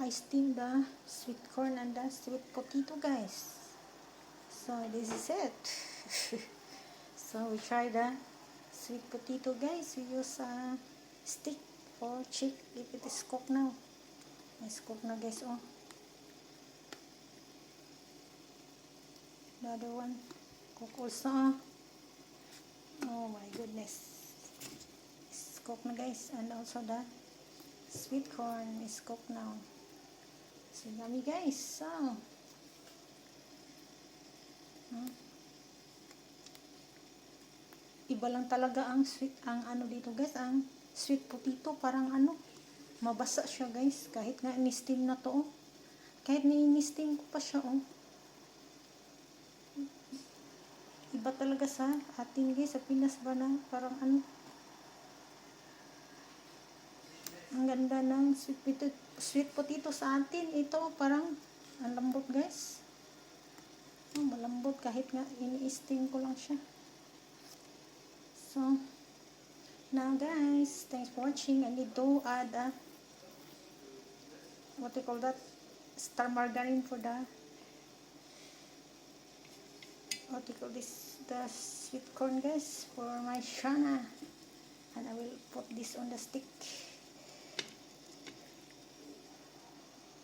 I steam the sweet corn and the sweet potato guys. So this is it. so we try the sweet potato guys. We use a stick or chick if it is cooked now. It's cooked na guys oh. The other one cook also. Oh my goodness. It's cooked na guys and also the sweet corn is cooked now. So yummy guys. So. Iba lang talaga ang sweet, ang ano dito guys, ang sweet potato, parang ano, mabasa siya guys, kahit nga in-steam na to, oh. Kahit ni-steam ko pa siya, oh. Iba talaga sa atin guys, sa Pinas ba na, parang ano, ang ganda ng sweet potato, sweet potato sa atin, ito parang, ang lambot guys. Oh, malambot kahit nga ini-steam ko lang siya. So, now guys, thanks for watching. I need to add a, what you call that? Star margarine for the, what do you call this? The sweet corn guys for my shana. And I will put this on the stick.